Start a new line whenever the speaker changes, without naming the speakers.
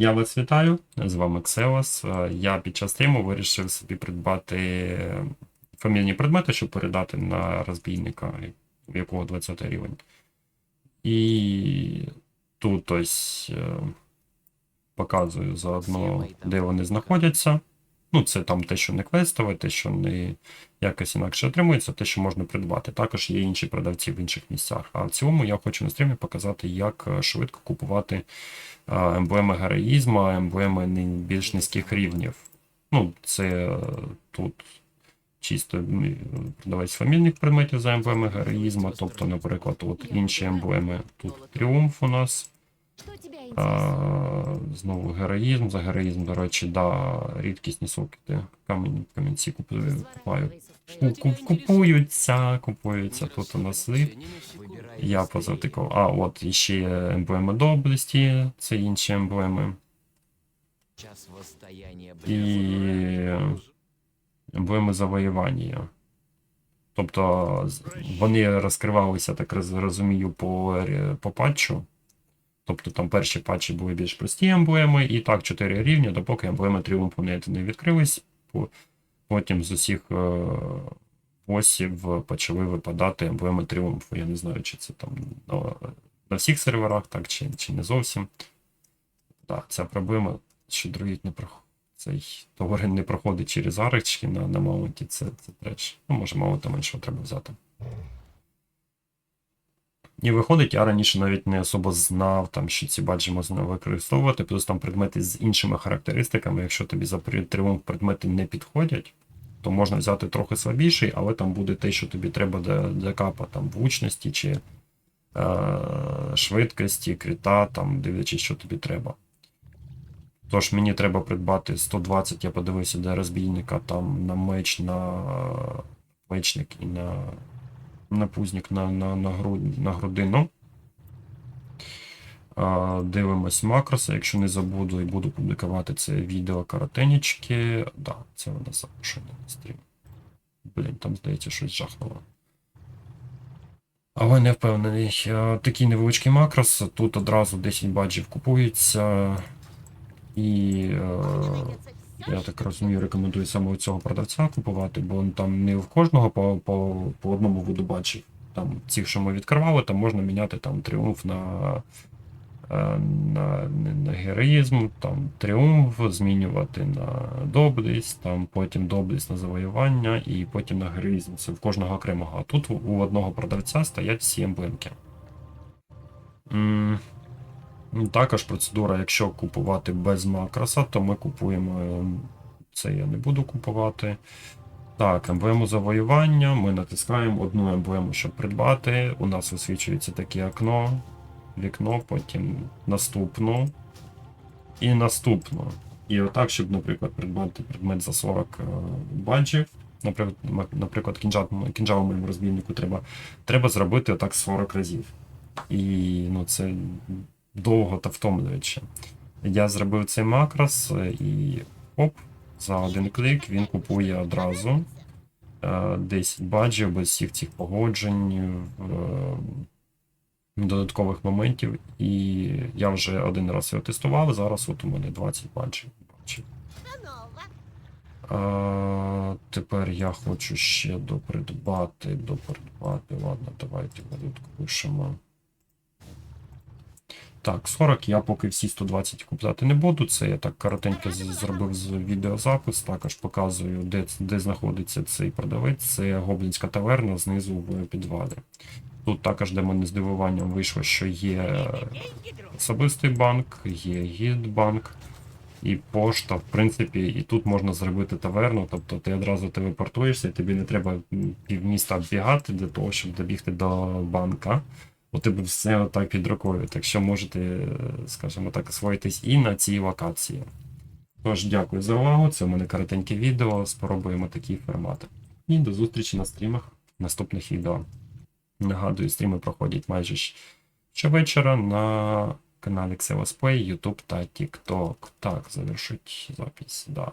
Я вас вітаю, з вами Ксеос. Е, Я під час стріму вирішив собі придбати фамільні предмети, щоб передати на розбійника, в якого 20 рівень. І тут ось е, показую заодно, де вони знаходяться. Ну, це там те, що не квестове, те, що не якось інакше отримується, те, що можна придбати. Також є інші продавці в інших місцях. А в цілому я хочу на стрімі показати, як е, швидко купувати емблеми героїзму, емблеми більш низьких рівнів. Ну, це е, тут чисто продавець фамільних предметів за емблеми героїзму, тобто, наприклад, от інші емблеми. Тут тріумф у нас. А, знову героїзм. За героїзм, до речі, да, рідкісні сокети. Камінь, камінці купую, купаю. Ку- ку- Купуються, купуються. Тут у нас лип. Я позавтикав. А, от іще емблеми доблесті, це інші емблеми. І емблеми завоювання. Тобто вони розкривалися, так розумію, по, по патчу. Тобто там перші патчі були більш прості емблеми, і так 4 рівня, допоки емблеми тріумфу не, відкрились. По- Потім з усіх е, босів почали випадати емблеми тріумфу. Я не знаю, чи це там на, на всіх серверах, так, чи, чи не зовсім. Так, ця проблема, що дроїд не проходить. Цей товар не проходить через арочки на, на маунті, це, це треш. Ну, може, маунта меншого треба взяти. І виходить, я раніше навіть не особо знав, там, що ці баджі можна використовувати, плюс там предмети з іншими характеристиками. Якщо тобі за тріумф предмети не підходять, то можна взяти трохи слабіший, але там буде те, що тобі треба для, капа, там влучності чи е, швидкості, кріта, там, дивлячись, що тобі треба. Тож мені треба придбати 120, я подивився для розбійника там на меч, на мечник і на, на пузник, на, на, на, гру, на грудину. Дивимось макроси, якщо не забуду і буду публікувати це відео коротенечки. Да, це у нас запрошення на стрім. Блін, там здається щось жахнуло. Але не впевнений. Такий невеличкий макрос. Тут одразу 10 баджів купується. І е, я так розумію, рекомендую саме у цього продавця купувати, бо там не в кожного по, по, по одному виду бачив. Там ці, що ми відкривали, там можна міняти там тріумф на, е, на, на, героїзм, там тріумф змінювати на доблість, там потім доблість на завоювання і потім на героїзм. Це в кожного окремого. А тут у одного продавця стоять всі емблемки. М, Також процедура, якщо купувати без макроса, то ми купуємо. е, Це я не буду купувати. Так, емблему завоювання. Ми натискаємо одну емблему, щоб придбати. У нас висвічується таке окно, вікно, потім наступну. І наступну. І отак, щоб, наприклад, придбати предмет за 40 е, баджів. Наприклад, м- наприклад, кінжал, кінжал моєму розбійнику треба, треба зробити отак 40 разів. І ну, це довго та втомлююче. Я зробив цей макрос е, і оп, за один клік він купує одразу е, 10 баджів без всіх цих погоджень, е, додаткових моментів. І я вже один раз його тестував, зараз от у мене 20 баджів. баджів. А, тепер я хочу ще допридбати, допридбати. Ладно, давайте валютку пишемо. Так, 40 я поки всі 120 купляти не буду. Це я так коротенько зробив з відеозапис. Також показую, де, де знаходиться цей продавець. Це гоблінська таверна знизу в підвалі. Тут також для мене здивуванням вийшло, що є особистий банк, є гідбанк і пошта, в принципі, і тут можна зробити таверну, тобто ти одразу телепортуєшся, і тобі не треба півміста оббігати для того, щоб добігти до банка. У тебе все отак під рукою. Так що можете, е, скажімо так, освоїтись і на цій локації. Тож, дякую за увагу. Це у мене коротеньке відео. Спробуємо такі формати. І до зустрічі на стрімах наступних відео. Нагадую, стріми проходять майже щовечора на каналі Xelos Play, YouTube та TikTok. Так, завершить запись. Да.